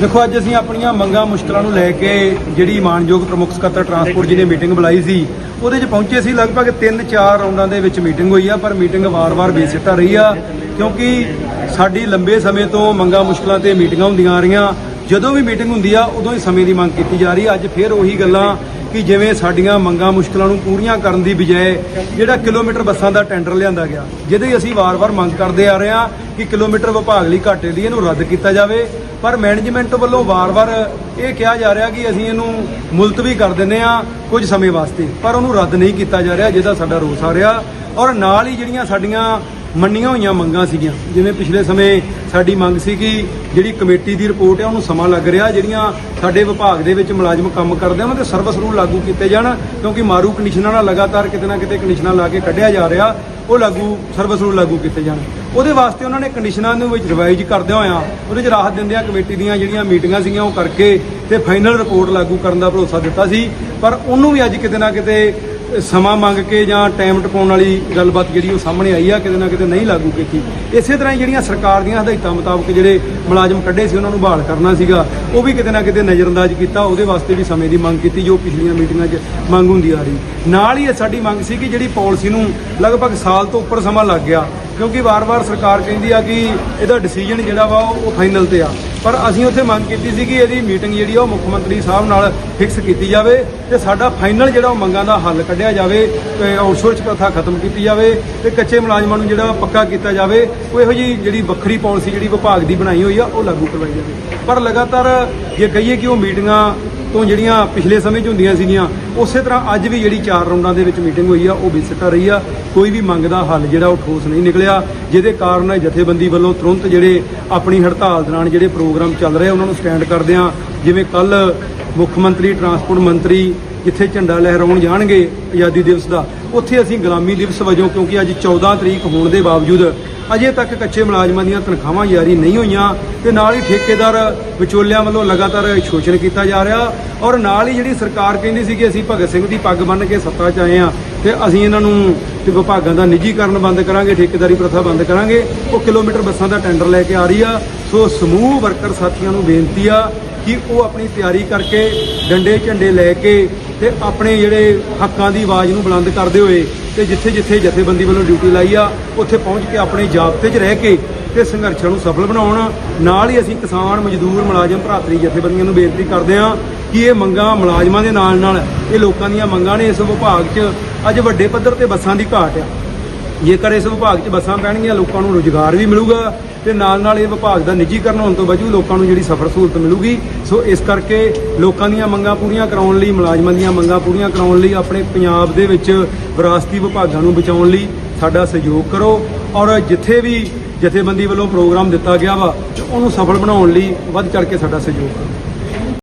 ਦੇਖੋ, ਅੱਜ ਅਸੀਂ ਆਪਣੀਆਂ ਮੰਗਾਂ, ਮੁਸ਼ਕਲਾਂ ਨੂੰ ਲੈ ਕੇ ਜਿਹੜੀ ਮਾਨਯੋਗ ਪ੍ਰਮੁੱਖ ਸਕੱਤਰ ਟਰਾਂਸਪੋਰਟ ਜੀ ਨੇ ਮੀਟਿੰਗ ਬੁਲਾਈ ਸੀ, ਉਹਦੇ 'ਚ ਪਹੁੰਚੇ ਸੀ ਲਗਭਗ 3-4 ਰਾਉਂਡਾਂ ਦੇ ਵਿੱਚ ਮੀਟਿੰਗ ਹੋਈ ਆ, ਪਰ ਮੀਟਿੰਗ ਵਾਰ-ਵਾਰ ਬੇਸਿੱਟਾ ਰਹੀ ਆ, ਕਿਉਂਕਿ ਸਾਡੀ ਲੰਬੇ ਸਮੇਂ ਤੋਂ ਮੰਗਾਂ, ਮੁਸ਼ਕਲਾਂ ਤੇ ਮੀਟਿੰਗਾਂ ਹੁੰਦੀਆਂ ਆ ਰਹੀਆਂ। ਜਦੋਂ ਵੀ ਮੀਟਿੰਗ ਹੁੰਦੀ ਆ, ਉਦੋਂ ਹੀ ਸਮੇਂ ਦੀ ਮੰਗ ਕੀਤੀ ਜਾ ਰਹੀ ਆ। ਅੱਜ ਫੇਰ ਉਹੀ ਗੱਲਾਂ ਕਿ ਜਿਵੇਂ ਸਾਡੀਆਂ ਮੰਗਾਂ, ਮੁਸ਼ਕਲਾਂ ਨੂੰ ਪੂਰੀਆਂ ਕਰਨ ਦੀ ਬਜਾਏ ਜਿਹੜਾ ਕਿਲੋਮੀਟਰ ਬੱਸਾਂ ਦਾ ਟੈਂਡਰ ਲਿਆਂਦਾ ਗਿਆ, ਜਿਹਦੇ ਅਸੀਂ ਵਾਰ-ਵਾਰ ਮੰਗ ਕਰਦੇ ਆ ਰਹੇ ਹਾਂ ਕਿ ਕਿਲੋਮੀਟਰ ਵਿਭਾਗ ਲਈ ਘਾਟੇ ਦੀ ਇਹਨੂੰ ਰੱਦ ਕੀਤਾ ਜਾਵੇ, ਪਰ ਮੈਨੇਜਮੈਂਟ ਵੱਲੋਂ ਵਾਰ-ਵਾਰ ਇਹ ਕਿਹਾ ਜਾ ਰਿਹਾ ਕਿ ਅਸੀਂ ਇਹਨੂੰ ਮੁਲਤਵੀ ਕਰ ਦਿੰਦੇ ਆ ਕੁਝ ਸਮੇਂ ਵਾਸਤੇ, ਪਰ ਉਹਨੂੰ ਰੱਦ ਨਹੀਂ ਕੀਤਾ ਜਾ ਰਿਹਾ, ਜਿਹਦਾ ਸਾਡਾ ਰੋਸ ਆ ਰਿਹਾ। ਔਰ ਨਾਲ ਹੀ ਜਿਹੜੀਆਂ ਸਾਡੀਆਂ ਮੰਨੀਆਂ ਹੋਈਆਂ ਮੰਗਾਂ ਸੀਗੀਆਂ, ਜਿਵੇਂ ਪਿਛਲੇ ਸਮੇਂ ਸਾਡੀ ਮੰਗ ਸੀ ਕਿ ਜਿਹੜੀ ਕਮੇਟੀ ਦੀ ਰਿਪੋਰਟ ਹੈ, ਉਹਨੂੰ ਸਮਾਂ ਲੱਗ ਰਿਹਾ, ਜਿਹੜੀਆਂ ਸਾਡੇ ਵਿਭਾਗ ਦੇ ਵਿੱਚ ਮੁਲਾਜ਼ਮ ਕੰਮ ਕਰਦੇ ਆ, ਉਹਨਾਂ ਤੇ ਸਰਵਿਸ ਰੂਲ ਲਾਗੂ ਕੀਤੇ ਜਾਣ, ਕਿਉਂਕਿ ਮਾਰੂ ਕੰਡੀਸ਼ਨਾਂ ਨਾਲ ਲਗਾਤਾਰ ਕਿਤੇ ਨਾ ਕਿਤੇ ਕੰਡੀਸ਼ਨਾਂ ਲਾ ਕੇ ਕੱਢਿਆ ਜਾ ਰਿਹਾ। ਉਹ ਲਾਗੂ ਸਰਵਿਸ ਰੂਲ ਲਾਗੂ ਕੀਤੇ ਜਾਣ। ਉਹਦੇ ਵਾਸਤੇ ਉਹਨਾਂ ਨੇ ਕੰਡੀਸ਼ਨਾਂ ਨੂੰ ਵਿੱਚ ਰਿਵਾਈਜ਼ ਕਰਦਿਆਂ ਹੋਇਆਂ ਉਹਦੇ 'ਚ ਰਾਹਤ ਦਿੰਦਿਆਂ ਕਮੇਟੀ ਦੀਆਂ ਜਿਹੜੀਆਂ ਮੀਟਿੰਗਾਂ ਸੀਗੀਆਂ ਉਹ ਕਰਕੇ ਤੇ ਫਾਈਨਲ ਰਿਪੋਰਟ ਲਾਗੂ ਕਰਨ ਦਾ ਭਰੋਸਾ ਦਿੱਤਾ ਸੀ। ਪਰ ਉਹਨੂੰ ਵੀ ਅੱਜ ਕਿਤੇ ਨਾ ਕਿਤੇ ਸਮਾਂ ਮੰਗ ਕੇ ਜਾਂ ਟਾਈਮ ਟਪਾਉਣ ਵਾਲੀ ਗੱਲਬਾਤ ਜਿਹੜੀ ਉਹ ਸਾਹਮਣੇ ਆਈ ਆ, ਕਿਤੇ ਨਾ ਕਿਤੇ ਨਹੀਂ ਲਾਗੂ ਕੀਤੀ। ਇਸੇ ਤਰ੍ਹਾਂ ਹੀ ਜਿਹੜੀਆਂ ਸਰਕਾਰ ਦੀਆਂ ਹਦਾਇਤਾਂ ਮੁਤਾਬਕ ਜਿਹੜੇ ਮੁਲਾਜ਼ਮ ਕੱਢੇ ਸੀ, ਉਹਨਾਂ ਨੂੰ ਬਹਾਲ ਕਰਨਾ ਸੀਗਾ, ਉਹ ਵੀ ਕਿਤੇ ਨਾ ਕਿਤੇ ਨਜ਼ਰਅੰਦਾਜ਼ ਕੀਤਾ, ਉਹਦੇ ਵਾਸਤੇ ਵੀ ਸਮੇਂ ਦੀ ਮੰਗ ਕੀਤੀ ਜੋ ਪਿਛਲੀਆਂ ਮੀਟਿੰਗਾਂ 'ਚ ਮੰਗ ਹੁੰਦੀ ਆ ਰਹੀ। ਨਾਲ ਹੀ ਇਹ ਸਾਡੀ ਮੰਗ ਸੀ ਕਿ ਜਿਹੜੀ ਪਾਲਿਸੀ ਨੂੰ ਲਗਭਗ ਸਾਲ ਤੋਂ ਉੱਪਰ ਸਮਾਂ ਲੱਗ ਗਿਆ ਕਿਉਂਕਿ ਵਾਰ-ਵਾਰ ਸਰਕਾਰ ਕਹਿੰਦੀ ਆ ਕਿ ਇਹਦਾ ਡਿਸੀਜਨ ਜਿਹੜਾ ਵਾ ਉਹ ਫਾਈਨਲ ਤੇ ਆ। ਪਰ ਅਸੀਂ ਉੱਥੇ ਮੰਗ ਕੀਤੀ ਸੀ ਕਿ ਇਹਦੀ ਮੀਟਿੰਗ ਜਿਹੜੀ ਆ ਉਹ ਮੁੱਖ ਮੰਤਰੀ ਸਾਹਿਬ ਨਾਲ ਫਿਕਸ ਕੀਤੀ ਜਾਵੇ ਤੇ ਸਾਡਾ ਫਾਈਨਲ ਜਿਹੜਾ ਉਹ ਮੰਗਾਂ ਦਾ ਹੱਲ ਕੱਢਿਆ ਜਾਵੇ ਆਊਟਸੋਰਸ ਪ੍ਰਥਾ ਖਤਮ ਕੀਤੀ ਜਾਵੇ ਤੇ ਕੱਚੇ ਮੁਲਾਜ਼ਮਾਂ ਨੂੰ ਜਿਹੜਾ ਪੱਕਾ ਕੀਤਾ ਜਾਵੇ, ਉਹ ਇਹੋ ਜੀ ਜਿਹੜੀ ਵੱਖਰੀ ਪਾਲਿਸੀ ਜਿਹੜੀ ਵਿਭਾਗ ਦੀ ਬਣਾਈ ਹੋਈ ਆ, ਉਹ ਲਾਗੂ ਕਰਵਾਈ ਜਾਵੇ। ਪਰ ਲਗਾਤਾਰ ਜੇ ਕਹੀਏ ਕਿ ਉਹ ਮੀਟਿੰਗਾਂ ਤੋਂ ਜਿਹੜੀਆਂ ਪਿਛਲੇ ਸਮੇਂ 'ਚ ਹੁੰਦੀਆਂ ਸੀਗੀਆਂ, ਉਸੇ ਤਰ੍ਹਾਂ ਅੱਜ ਵੀ ਜਿਹੜੀ ਚਾਰ ਰਾਉਂਡਾਂ ਦੇ ਵਿੱਚ ਮੀਟਿੰਗ ਹੋਈ ਆ, ਉਹ ਬੇਸਿੱਟਾ ਰਹੀ ਆ। ਕੋਈ ਵੀ ਮੰਗ ਦਾ ਹੱਲ ਜਿਹੜਾ, ਉਹ ਠੋਸ ਨਹੀਂ ਨਿਕਲਿਆ। ਜਿਹਦੇ ਕਾਰਨ ਜਥੇਬੰਦੀ ਵੱਲੋਂ ਤੁਰੰਤ ਜਿਹੜੇ ਆਪਣੀ ਹੜਤਾਲ ਦੌਰਾਨ ਜਿਹੜੇ ਪ੍ਰੋਗਰਾਮ ਚੱਲ ਰਹੇ ਉਹਨਾਂ ਨੂੰ ਸਟੈਂਡ ਕਰਦੇ ਆ। ਜਿਵੇਂ ਕੱਲ ਮੁੱਖ ਮੰਤਰੀ, ਟਰਾਂਸਪੋਰਟ ਮੰਤਰੀ ਜਿੱਥੇ ਝੰਡਾ ਲਹਿਰਾਉਣ ਜਾਣਗੇ ਆਜ਼ਾਦੀ ਦਿਵਸ ਦਾ ਉੱਥੇ ਅਸੀਂ ਗੁਲਾਮੀ ਦਿਵਸ ਵਜੋਂ, ਕਿਉਂਕਿ ਅੱਜ 14 ਤਰੀਕ ਹੋਣ ਦੇ ਬਾਵਜੂਦ ਅਜੇ ਤੱਕ ਕੱਚੇ ਮੁਲਾਜ਼ਮਾਂ ਦੀਆਂ ਤਨਖਾਹਾਂ ਜਾਰੀ ਨਹੀਂ ਹੋਈਆਂ ਤੇ ਨਾਲ ਹੀ ਠੇਕੇਦਾਰ ਵਿਚੋਲਿਆਂ ਵੱਲੋਂ ਲਗਾਤਾਰ ਸ਼ੋਸ਼ਣ ਕੀਤਾ ਜਾ ਰਿਹਾ ਔਰ ਨਾਲ ਹੀ ਜਿਹੜੀ ਸਰਕਾਰ ਕਹਿੰਦੀ ਸੀ ਕਿ ਅਸੀਂ ਭਗਤ ਸਿੰਘ ਦੀ ਪੱਗ ਬੰਨ੍ਹ ਕੇ ਸੱਤਾ 'ਚ ਆਏ ਆ ਤੇ ਅਸੀਂ ਇਹਨਾਂ ਨੂੰ ਤੇ ਵਿਭਾਗਾਂ ਦਾ ਨਿੱਜੀਕਰਨ ਬੰਦ ਕਰਾਂਗੇ, ਠੇਕੇਦਾਰੀ ਪ੍ਰਥਾ ਬੰਦ ਕਰਾਂਗੇ, ਉਹ ਕਿਲੋਮੀਟਰ ਬੱਸਾਂ ਦਾ ਟੈਂਡਰ ਲੈ ਕੇ ਆ ਰਹੀ ਆ। ਸੋ ਸਮੂਹ ਵਰਕਰ ਸਾਥੀਆਂ ਨੂੰ ਬੇਨਤੀ ਆ ਕਿ ਉਹ ਆਪਣੀ ਤਿਆਰੀ ਕਰਕੇ ਡੰਡੇ ਝੰਡੇ ਲੈ ਕੇ ਤੇ ਆਪਣੇ ਜਿਹੜੇ ਹੱਕਾਂ ਦੀ ਆਵਾਜ਼ ਨੂੰ ਬੁਲੰਦ ਕਰਦੇ ਹੋਏ ਤੇ ਜਿੱਥੇ ਜਿੱਥੇ ਜਥੇਬੰਦੀ ਵੱਲੋਂ ਡਿਊਟੀ ਲਾਈ ਆ, ਉੱਥੇ ਪਹੁੰਚ ਕੇ ਆਪਣੇ ਜਾਬਤੇ 'ਚ ਰਹਿ ਕੇ ਤੇ ਸੰਘਰਸ਼ਾਂ ਨੂੰ ਸਫਲ ਬਣਾਉਣ। ਨਾਲ ਹੀ ਅਸੀਂ ਕਿਸਾਨ ਮਜ਼ਦੂਰ ਮੁਲਾਜ਼ਮ ਭਰਾਤਰੀ ਜਥੇਬੰਦੀਆਂ ਨੂੰ ਬੇਨਤੀ ਕਰਦੇ ਹਾਂ ਕਿ ਇਹ ਮੰਗਾਂ ਮੁਲਾਜ਼ਮਾਂ ਦੇ ਨਾਲ ਨਾਲ ਇਹ ਲੋਕਾਂ ਦੀਆਂ ਮੰਗਾਂ ਨੇ ਇਸ ਵਿਭਾਗ 'ਚ ਅੱਜ ਵੱਡੇ ਪੱਧਰ ਤੇ ਬੱਸਾਂ ਦੀ ਘਾਟ ਆ। ਜੇਕਰ ਇਸ ਵਿਭਾਗ 'ਚ ਬੱਸਾਂ ਪੈਣਗੀਆਂ, ਲੋਕਾਂ ਨੂੰ ਰੁਜ਼ਗਾਰ ਵੀ ਮਿਲੂਗਾ ਤੇ ਨਾਲ ਨਾਲ ਇਹ ਵਿਭਾਗ ਦਾ ਨਿੱਜੀਕਰਨ ਹੋਣ ਤੋਂ ਬਚੂ ਲੋਕਾਂ ਨੂੰ ਜਿਹੜੀ ਸਫਰ ਸਹੂਲਤ ਮਿਲੂਗੀ। ਸੋ ਇਸ ਕਰਕੇ ਲੋਕਾਂ ਦੀਆਂ ਮੰਗਾਂ ਪੂਰੀਆਂ ਕਰਾਉਣ ਲਈ, ਮੁਲਾਜ਼ਮਾਂ ਦੀਆਂ ਮੰਗਾਂ ਪੂਰੀਆਂ ਕਰਾਉਣ ਲਈ, ਆਪਣੇ ਪੰਜਾਬ ਦੇ ਵਿੱਚ ਵਿਰਾਸਤੀ ਵਿਭਾਗਾਂ ਨੂੰ ਬਚਾਉਣ ਲਈ ਸਾਡਾ ਸਹਿਯੋਗ ਕਰੋ। ਔਰ ਜਿੱਥੇ ਵੀ ਜਥੇਬੰਦੀ ਵੱਲੋਂ ਪ੍ਰੋਗਰਾਮ ਦਿੱਤਾ ਗਿਆ ਵਾ, ਉਹਨੂੰ ਸਫਲ ਬਣਾਉਣ ਲਈ ਵੱਧ ਚੜ ਕੇ ਸਾਡਾ ਸਹਿਯੋਗ ਕਰੋ।